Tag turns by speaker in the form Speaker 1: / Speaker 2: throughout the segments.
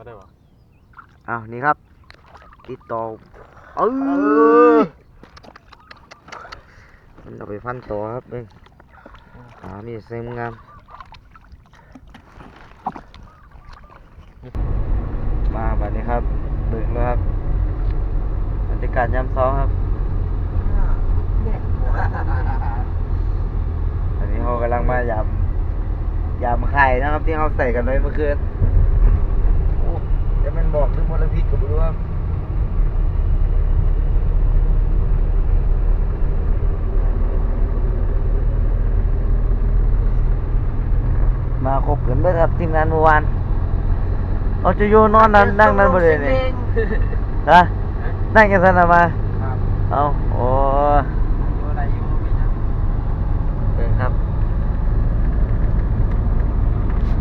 Speaker 1: ก็ได้ปะ
Speaker 2: อ้าวนี่ครับ ติดต่อเออมันเอาไปฟันต่อครับเองอ่ามีเสียงงามมาบัดนี้ครับเบิกแล้วครับบรรยากาศยามเช้าครับอันนี้เขากำลังมายำยำไข่นะครับที่เขาใส่กันไว้เมื่อคืนโอ้จะมันบอกถึงมลพิษกับรู้ครับมาครบกันเบิดครับทีมงานเมื่อวานเอาจะอยู่นอนนั่นนั่งนั่นบริเวณนี้ฮะนั่งกันสนะมา
Speaker 1: ครับ
Speaker 2: เอาโอ้
Speaker 1: อะไรอยู่ไม่ยัง
Speaker 2: เป็นครับ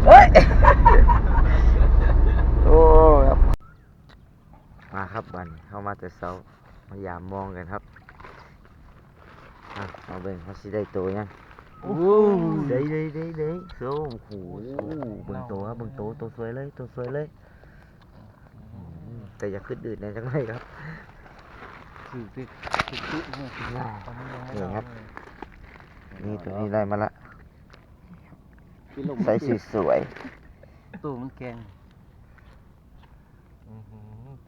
Speaker 2: เฮ้ย โอ้ครับ มาครับบัดนเข้ามาแต่เช้ามายามมองกันครับอะเอาเบิ่งเขาสิได้ตัวยัง
Speaker 1: โอ้
Speaker 2: ได้ได้ได้ได้โอ้โหเบิ่งตัวครับเบิ่งตัวตัวสวยเลยตัวสวยเลยอืมแต่อย่าขึ้นดืดนะจังไรครับ
Speaker 1: คือคือคือคือ
Speaker 2: นี่ครับ นี่ตัวนี้ได้มาละใส่สีสวย
Speaker 1: ตู้มันแกง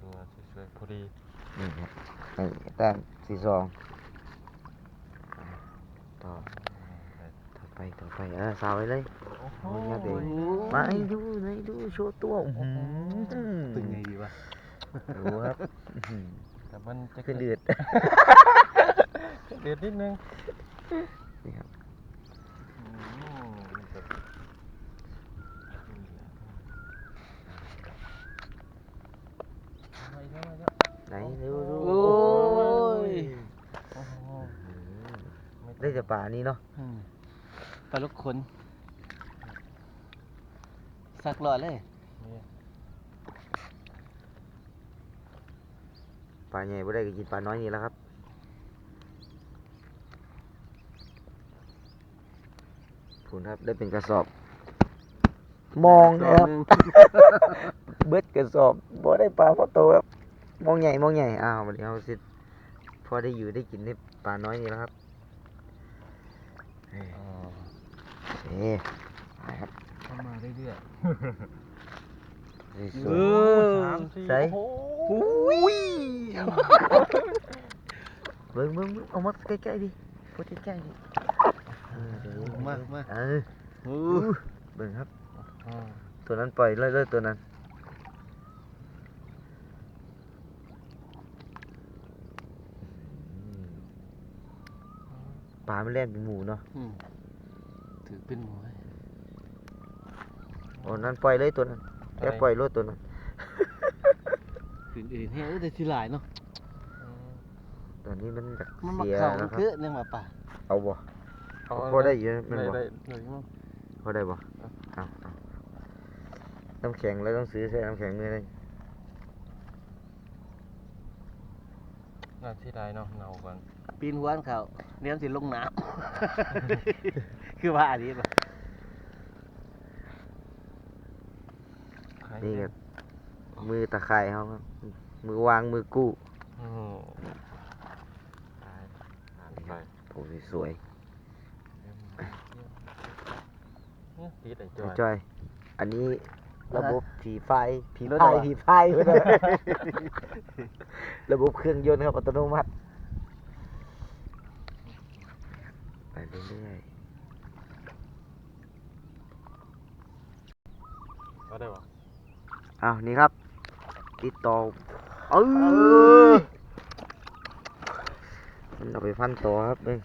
Speaker 1: ตัวสวยๆพอดี
Speaker 2: นี่ครับนี่แต้มสีสองต่อต่อไปต่อไปเออสาวไว้เลย
Speaker 1: โอ้
Speaker 2: โหมาให้ดูให้ดูโชว์ตัวอื้อหือ
Speaker 1: ตึงไงดีวะ
Speaker 2: ดูครับอื้อหือ
Speaker 1: แต่มันจะ
Speaker 2: ขึ้นเดือด
Speaker 1: เดือดนิดนึง
Speaker 2: นี่ครับ ไหนดูดู
Speaker 1: โอ้ย
Speaker 2: อื้อได้แต่ป่านี้เนาะ
Speaker 1: ปลาลูกขนสักหลอดเลย
Speaker 2: ป่าใหญ่ไม่ได้ก็กินป่าน้อยนี่แหล้วครับพูนครับได้เป็นกระสอบ มองเลยครับ เบิดกระสอบบ่ได้ปลาพอโตครับมองใหญ่มองใหญ่อ้าววันนี้เอาสิพอได้อยู่ได้กินได้ปลาน้อยนี่แล้วครับเอ้ยโอเคไปครับ
Speaker 1: เข้ามาเรื่อย
Speaker 2: ส
Speaker 1: ๆ
Speaker 2: วยใส่
Speaker 1: โอ้โห
Speaker 2: อุ้ยเบิ่งเบิ่งเบิ่งเอามาใกล้ๆดิพูดใกล้ๆดิเออเดี๋ยว
Speaker 1: มามา
Speaker 2: เออ
Speaker 1: โอ้
Speaker 2: เบิ่งครับ
Speaker 1: อ่า
Speaker 2: ตัวนั้นปล่อยเลยเลยตัวนั้นอืมป ลาไม่เล่นเป็นหมูเนาะ
Speaker 1: อืมถือเป็นหมูให้
Speaker 2: โอ้นั้นปล่อยเลยตัวนั้นแกปล่อยรถตัวนั้น
Speaker 1: อื่นๆให้เออแต่ทีหลายเนาะ
Speaker 2: ตอนนี้มันจะ
Speaker 1: มันมา
Speaker 2: เสีย
Speaker 1: เข่า
Speaker 2: แล้วครั
Speaker 1: คือบเนี่ยมาป่า
Speaker 2: เอาบ่พอได้อยู่นะแมันบ่
Speaker 1: ได้ได้ได้
Speaker 2: พอได้บ่เอาเอาน้ำแข็งแล้วต้องซื้อใส่น้ำแข็งมือเลย
Speaker 1: น่าที่ได้เนาะเนาก่อน ปีนหัวเขาเดี๋ยวสิลงน้ำ คือว่าอันนี้ป่ะ
Speaker 2: นี่ก็มือตะไคร่เขาครับมือวางมือกู้
Speaker 1: อืมตายอ่านไป
Speaker 2: โอ้ยสวย
Speaker 1: ตีไอ้
Speaker 2: ๆ
Speaker 1: จอย
Speaker 2: จอย อันนี้ระบบผีไฟผี
Speaker 1: รถ
Speaker 2: พาย
Speaker 1: เหรอ
Speaker 2: ผีพายไม่ได้ระบบเครื่องยนต์ครับอัตโนมัติไปเรื่อย
Speaker 1: ก็ได้ปะ
Speaker 2: ๆอ้าวนี่ครับติดต่อเออมันเอาไปฟันต่อครับเอง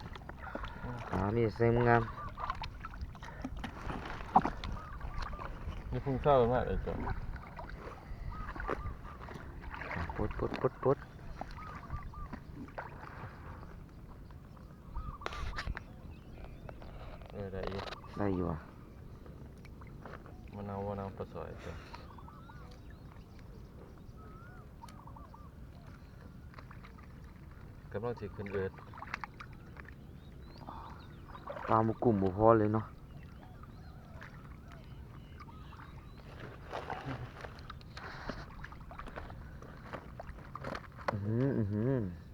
Speaker 2: อ่ามีเสียงงาม
Speaker 1: นี่พุ่งเศร้ามากไอ้จอย
Speaker 2: ปดปดปดปด
Speaker 1: เออได้อยู่
Speaker 2: ได้อยู่อะ
Speaker 1: Manawa ng paso ito. Kapag si Kunwet. ตา
Speaker 2: มกลุ่มบ่พอเลยเนาะ อือหือ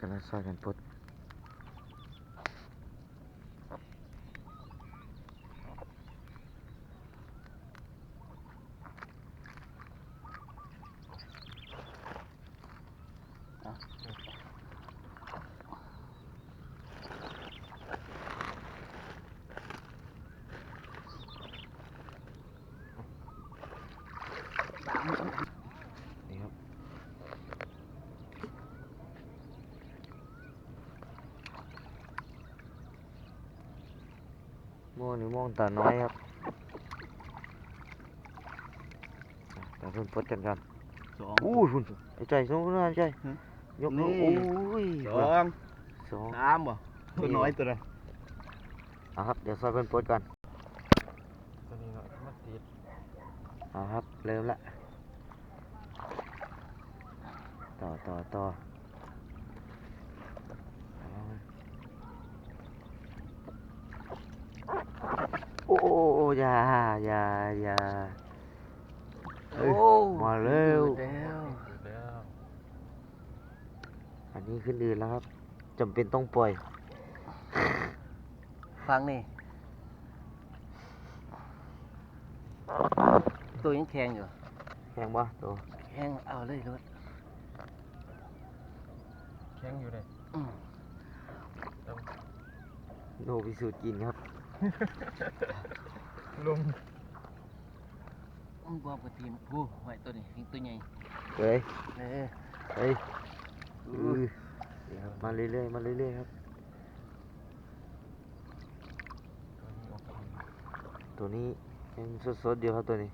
Speaker 2: กำลังซอยกันปลด นี่ครับ โม่นี่โม่งตาน้อยครับอะตาเพิ่นปลดกันกัน
Speaker 1: สอง
Speaker 2: อู้ยคุณไอ้ใจสองคนนะไอ้ใจ
Speaker 1: ฮะ
Speaker 2: ยก
Speaker 1: นี่
Speaker 2: มือโอ้ย
Speaker 1: สอง
Speaker 2: สอง
Speaker 1: สามบ่ตัวน้อยตัวใด
Speaker 2: อะครับ เดี๋ยวซอยเพิ่นปลดกัน
Speaker 1: ตัวนี้น้อยมาติด
Speaker 2: เอาครับ เริ่มละต่อต่อต่อเอา โอ้โอ้โอ้อย่าอย่าอย่าเอ้ยมาเร็ว
Speaker 1: แล้วแล้ว
Speaker 2: อันนี้ขึ้นอื่นแล้วครับจำเป็นต้องปล่อย
Speaker 1: ฟังนี่ ตัวยังแข็งอยู่
Speaker 2: แข็งบ่ตัว
Speaker 1: แข็งเอาเลยรถ
Speaker 3: แข็งอยู่เลย
Speaker 1: อืม
Speaker 2: โนพิสูจน์กินครับ
Speaker 3: ลม
Speaker 1: อืมบวมกับทีมผู้ไว้ตัวนี้ยิงตัวใหญ่
Speaker 2: เฮ้ย
Speaker 1: เออ
Speaker 2: เฮ้ยอือเดี๋ยวมาเรื่อยๆมาเรื่อยๆครับ
Speaker 3: ตัวนี้โอเค
Speaker 2: ตัวนี้ยังสดๆเดียวครับตัวนี้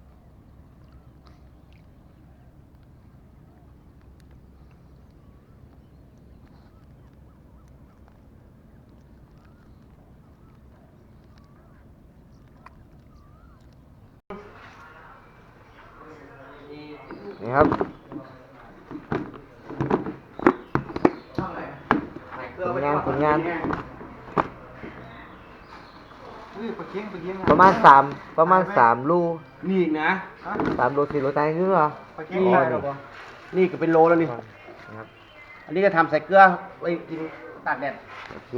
Speaker 2: นี่ครับผลงานผลงาน ประมาณสามประมาณสามลู
Speaker 1: นี่อีกนะ
Speaker 2: สามโลสี่โลตายคือเหรอ
Speaker 1: นี่นี่ก็เป็นโลแล้วนี่
Speaker 2: นะครับ
Speaker 1: อันนี้ก็ทำใส่เกลือไว้กินตากแดด
Speaker 2: โอเค